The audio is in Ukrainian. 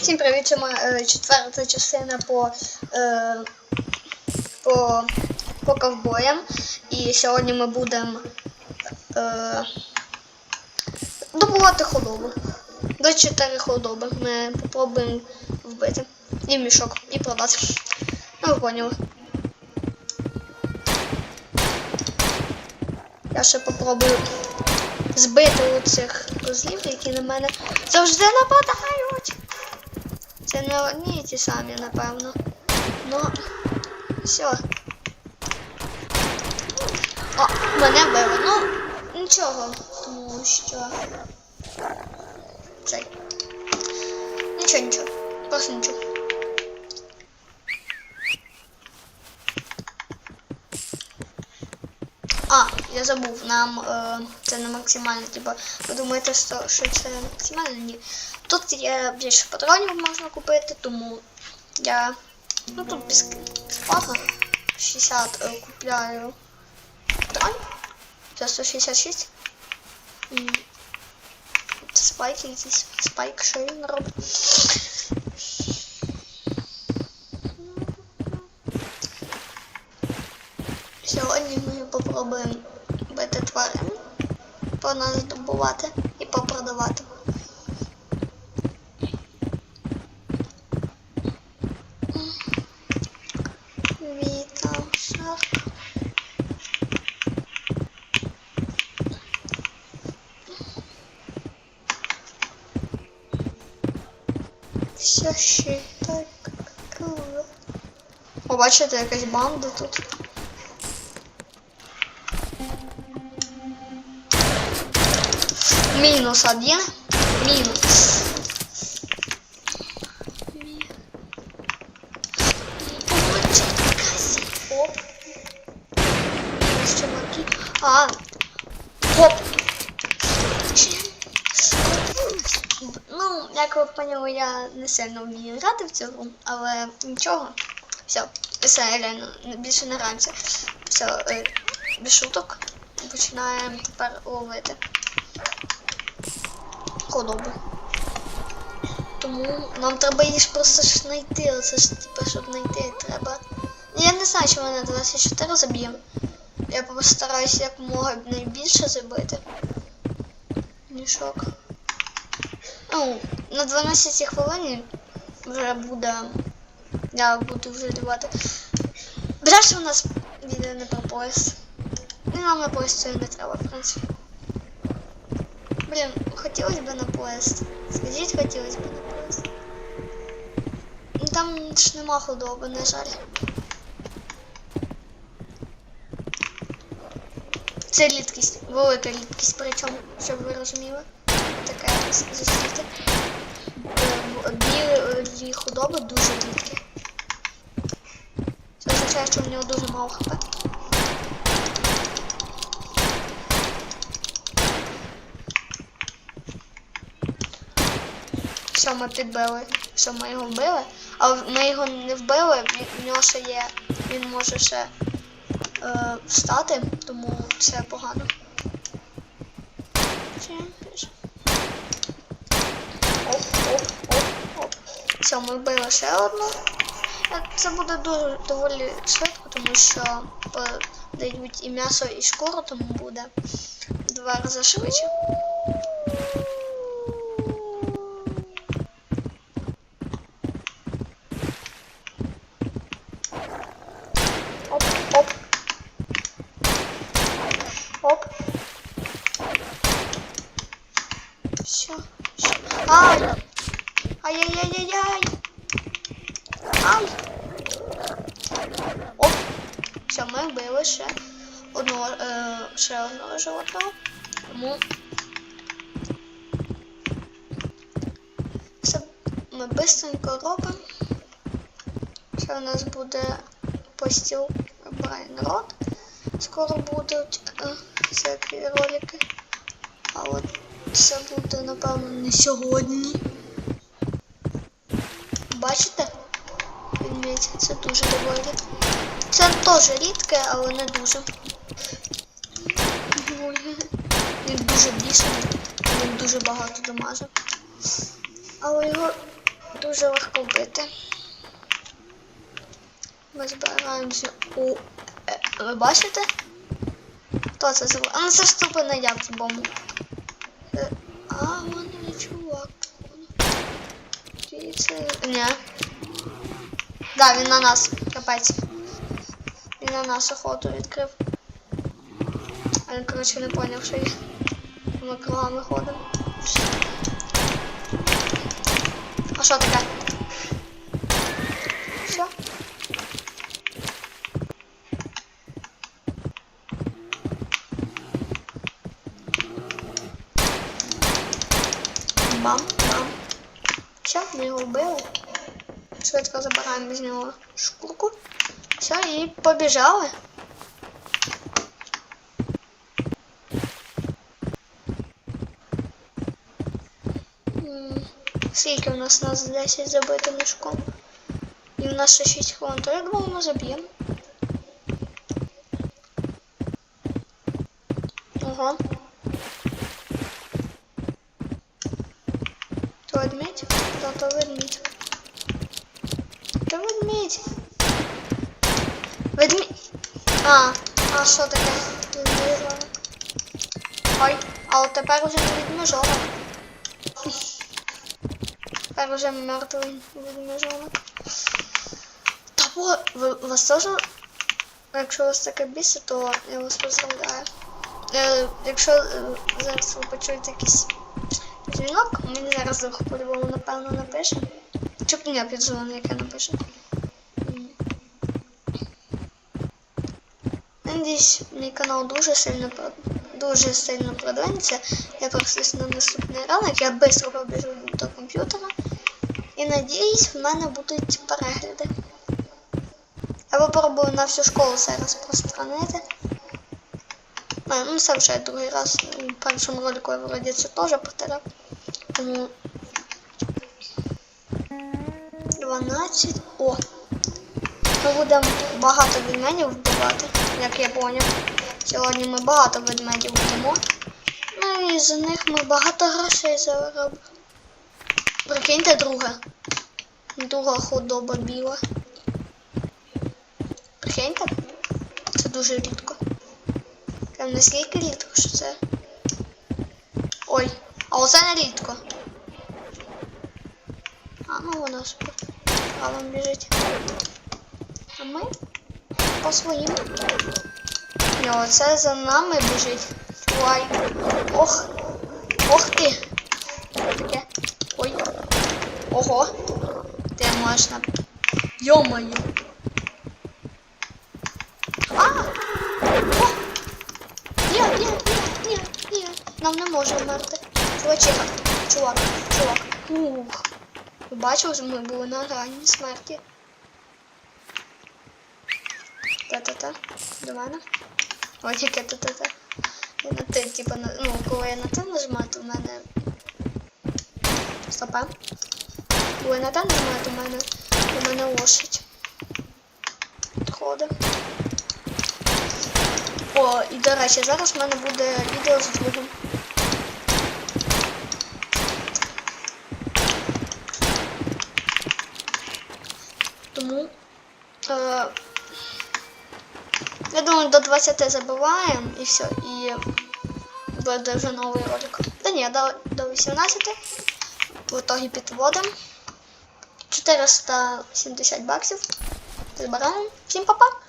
Всім привіт, це е, четверта частина по, е, по, по ковбоям. І сьогодні ми будемо е, добувати худобу. До 4 худоби ми попробуємо вбити. І мішок, і продати. Ну, ви поняли. Я ще попробую збити оцих козлів, які на мене завжди нападають. Це не одні і ті самі, напевно. Ну, все. О, мене били. Ну, нічого, тому що. Цей. Нічого, нічого. Просто нічого. А, я забув, нам е, це не максимально, типа, ви думаєте, що це максимально? Ні. Тут є більше патронів можна купити, тому я. Ну тут без, безплатно 60 е, купляю патронів. Це 166. М, Це спайк якийсь. Спайк, що він робить. Сьогодні ми попробуємо бити тварин, по нас здобувати і попродавати. Все ще так круто. О, якась банда тут. Минус один. Касі. Оп. Чуваки. А. Оп. Ну, як ви поняли, я не сильно вмію грати в цю але нічого. Все, все, реально, більше не граємося. Все, без шуток. Починаємо тепер ловити худобу. Тому нам треба її ж просто ж знайти. Оце ж типу, щоб знайти треба. Ну, Я не знаю, чи мене 24 заб'ємо. Я постараюся якомога найбільше забити. Мішок. Ну, на 12 хвилині вже буде. Я буду вже давати. Бля, що у нас відео не про пояс. І нам на пояс цього не треба, в принципі. Блін, хотілося б на поїзд. Скажіть, хотілося б на поїзд. Ну там ж нема худоби, на жаль. Це рідкість, велика рідкість, причому, щоб ви розуміли. Зустріти. Білі худоби дуже рідкі. Це означає, що в нього дуже мало хп. Все, ми підбили, що ми його вбили. Але ми його не вбили, в- нього ще є. Він може ще е, встати, тому це погано. Оп, оп, оп, оп. Все, ми вбили ще одну. Е, Це буде дуже доволі швидко, тому що дають і м'ясо, і шкуру, тому буде два рази швидше. Оп, оп. Оп. Все. Ай! Ай-яй-яй-яй-яй! Ай! Оп! Все, ми вбили ще одного, е, ще одного животного. Тому все ми бистренько робимо. Це у нас буде постіл Брайан Рот. Скоро будуть е, всякі ролики. А от це буде, напевно, не сьогодні. Бачите? Відміть, це дуже доволі. Це теж рідке, але не дуже. Він дуже бішений, він дуже багато дамажив. Але його дуже легко вбити. Ми збираємося у. Е, ви бачите? Хто це зробив? А ну це ж тупо не бомбу. А, вон не чувак. Чи це. Ні. Да, він на нас. Капець. Він на нас охоту відкрив. А він, коротше, не поняв, що є. Ми кругами ходимо. А що таке? Все. Бам, бам. Все, ми його вбили. Швидко забираємо з нього шкурку. Все, і побіжали. М, Скільки у нас нас 10 забито мішком? І в нас ще 6 хвилин, то я думаю, ми заб'ємо. ведмідь? Да, то ведмідь. То ведмідь. Ведмідь. А, а що таке? Відмежовано. Ой, а от тепер уже не відмежовано. Тепер уже мертвий відмежовано. Та бо, ви, вас теж, якщо вас таке бісить, то я вас поздравляю. Е, якщо е, зараз ви почуєте якийсь дзвінок, мені зараз по-любому напевно напише. Чи б ні, підзвони, яке напише. Надіюсь, мій канал дуже сильно дуже сильно продвинеться. Я просусь на наступний ранок, я швидко побіжу до комп'ютера. І надіюсь, в мене будуть перегляди. Я попробую на всю школу це розпространити. А, ну це вже другий раз. У першому ролику я вроді це теж повторяв. Тому 12. О! Ми будемо багато ведмедів вбивати, як я поняв. Сьогодні ми багато ведмедів вб'ємо. Ну і з них ми багато грошей заробимо. Прикиньте друге. Друга худоба біла. Прикиньте? Це дуже рідко. Прям наскільки рідко, що це. Ой, а оце не рідко. А ну вона ж правом біжить. А ми по своїм. І оце за нами біжить. Чувай. Ох. Ох ти. Таке? Ой. Ого. Ти можеш на. Йо-моє. А! О! Ні, ні, ні, ні, ні. Нам не може вмерти. Чувачина. Чувак, чувак. Ух. Що ми були на грані смерті. Та-та-та. До мене. Ось яке та-та-та. Я на ти, типу, на, ну, коли я на те нажимаю, то в мене. Стопа. Коли я на те нажимаю, то в мене у мене лошадь. Ходить. О, і до речі, зараз в мене буде відео з другом. Тому е, я думаю, до 20 забиваємо і все. І буде вже новий ролик. Та ні, до, до 18 в итоге підводимо. 470 баксів. бараном Всім па-па!